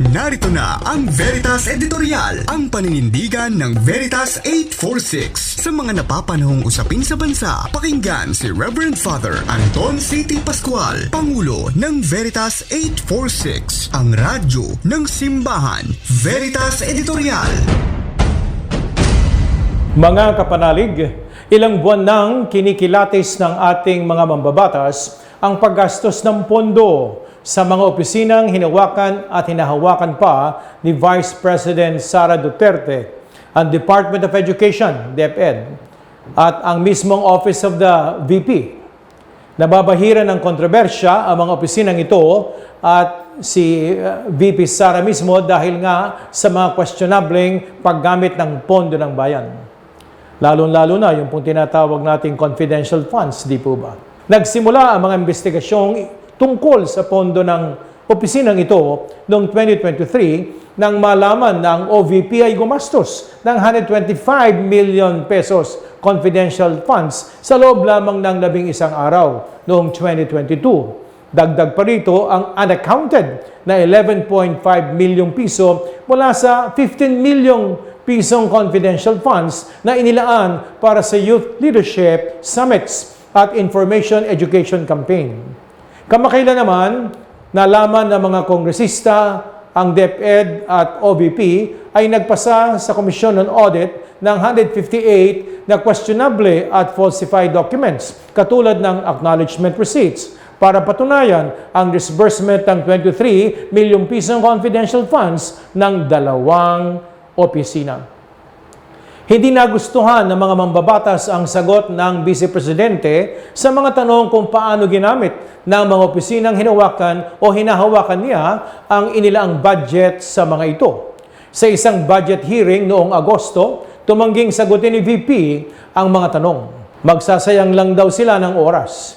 Narito na ang Veritas Editorial, ang paninindigan ng Veritas 846. Sa mga napapanahong usapin sa bansa, pakinggan si Reverend Father Anton C.T. Pascual, Pangulo ng Veritas 846, ang radyo ng simbahan. Veritas Editorial. Mga kapanalig, ilang buwan nang kinikilatis ng ating mga mambabatas ang paggastos ng pondo sa mga opisinang hinawakan at hinahawakan pa ni Vice President Sara Duterte, ang Department of Education, DepEd, at ang mismong Office of the VP. Nababahira ng kontrobersya ang mga opisinang ito at si uh, VP Sara mismo dahil nga sa mga questionableng paggamit ng pondo ng bayan. Lalong-lalo na yung pong tinatawag nating confidential funds, di po ba? Nagsimula ang mga investigasyong tungkol sa pondo ng opisinang ito noong 2023 nang malaman na ang OVP ay gumastos ng 125 million pesos confidential funds sa loob lamang ng labing isang araw noong 2022. Dagdag pa rito ang unaccounted na 11.5 milyong piso mula sa 15 milyong pisong confidential funds na inilaan para sa Youth Leadership Summits at Information Education Campaign. Kamakailan naman, nalaman ng mga kongresista ang DepEd at OVP ay nagpasa sa Komisyon on Audit ng 158 na questionable at falsified documents katulad ng acknowledgement receipts para patunayan ang disbursement ng 23 milyong pisong confidential funds ng dalawang opisina. Hindi nagustuhan ng mga mambabatas ang sagot ng Vice Presidente sa mga tanong kung paano ginamit ng mga opisinang hinawakan o hinahawakan niya ang inilaang budget sa mga ito. Sa isang budget hearing noong Agosto, tumangging sagutin ni VP ang mga tanong. Magsasayang lang daw sila ng oras.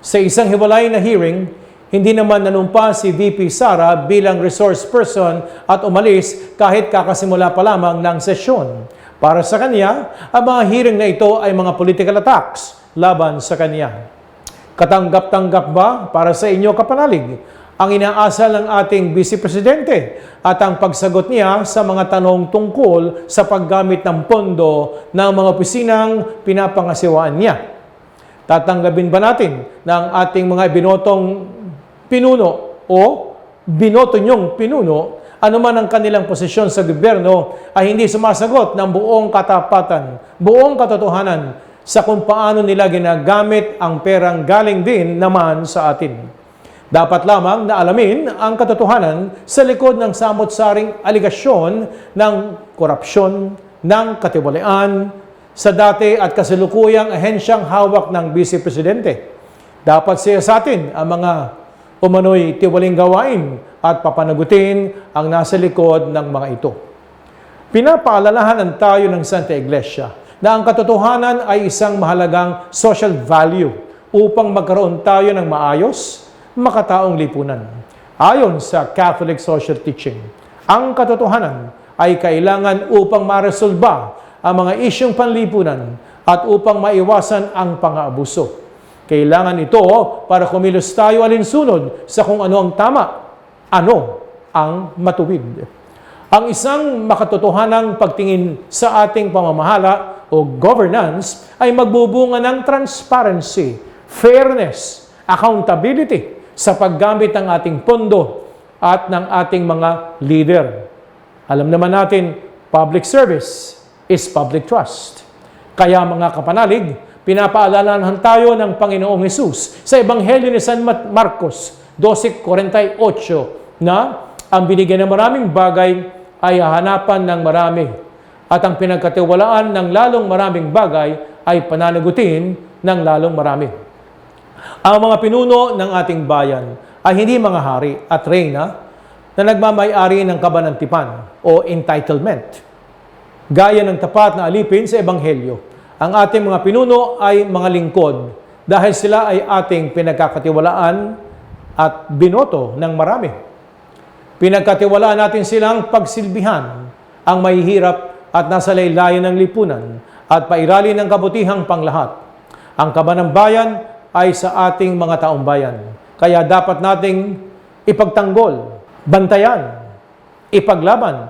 Sa isang hiwalay na hearing, hindi naman nanumpa si VP Sara bilang resource person at umalis kahit kakasimula pa lamang ng sesyon. Para sa kanya, ang mga hearing na ito ay mga political attacks laban sa kanya. Katanggap-tanggap ba para sa inyo kapanalig ang inaasal ng ating Vice Presidente at ang pagsagot niya sa mga tanong tungkol sa paggamit ng pondo ng mga opisinang pinapangasiwaan niya? Tatanggapin ba natin ng ating mga binotong pinuno o binoto niyong pinuno anuman ang kanilang posisyon sa gobyerno ay hindi sumasagot ng buong katapatan, buong katotohanan sa kung paano nila ginagamit ang perang galing din naman sa atin. Dapat lamang na alamin ang katotohanan sa likod ng samot-saring aligasyon ng korupsyon, ng katiwalian, sa dati at kasalukuyang ahensyang hawak ng Vice Presidente. Dapat siya sa atin ang mga umano'y tiwaling gawain at papanagutin ang nasa likod ng mga ito. Pinapaalalahanan tayo ng Santa Iglesia na ang katotohanan ay isang mahalagang social value upang magkaroon tayo ng maayos, makataong lipunan. Ayon sa Catholic social teaching, ang katotohanan ay kailangan upang maresolba ang mga isyong panlipunan at upang maiwasan ang pang-aabuso. Kailangan ito para kumilos tayo alinsunod sa kung ano ang tama, ano ang matuwid. Ang isang makatotohanang pagtingin sa ating pamamahala o governance ay magbubunga ng transparency, fairness, accountability sa paggamit ng ating pondo at ng ating mga leader. Alam naman natin, public service is public trust. Kaya mga kapanalig, pinapaalalahan tayo ng Panginoong Hesus sa Ebanghelyo ni San Marcos 12.48 na ang binigyan ng maraming bagay ay hahanapan ng marami at ang pinagkatiwalaan ng lalong maraming bagay ay pananagutin ng lalong marami. Ang mga pinuno ng ating bayan ay hindi mga hari at reyna na nagmamayari ng kabanantipan o entitlement. Gaya ng tapat na alipin sa Ebanghelyo ang ating mga pinuno ay mga lingkod dahil sila ay ating pinagkakatiwalaan at binoto ng marami. Pinagkatiwalaan natin silang pagsilbihan ang mahihirap at nasa laylayan ng lipunan at pairali ng kabutihang panglahat. Ang kaba ng bayan ay sa ating mga taong bayan. Kaya dapat nating ipagtanggol, bantayan, ipaglaban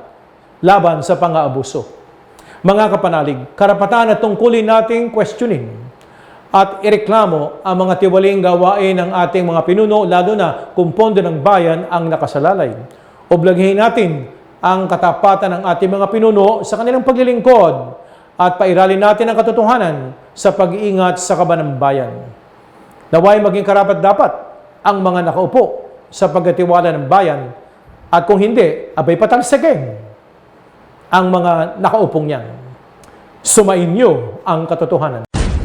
laban sa pang-aabuso. Mga kapanalig, karapatan at tungkulin nating questionin at ireklamo ang mga tiwaling gawain ng ating mga pinuno, lalo na kung pondo ng bayan ang nakasalalay. Oblagahin natin ang katapatan ng ating mga pinuno sa kanilang paglilingkod at pairalin natin ang katotohanan sa pag-iingat sa kaban ng bayan. Naway maging karapat dapat ang mga nakaupo sa pagkatiwala ng bayan at kung hindi, abay patalsagin ang mga nakaupong yan. Sumain niyo ang katotohanan.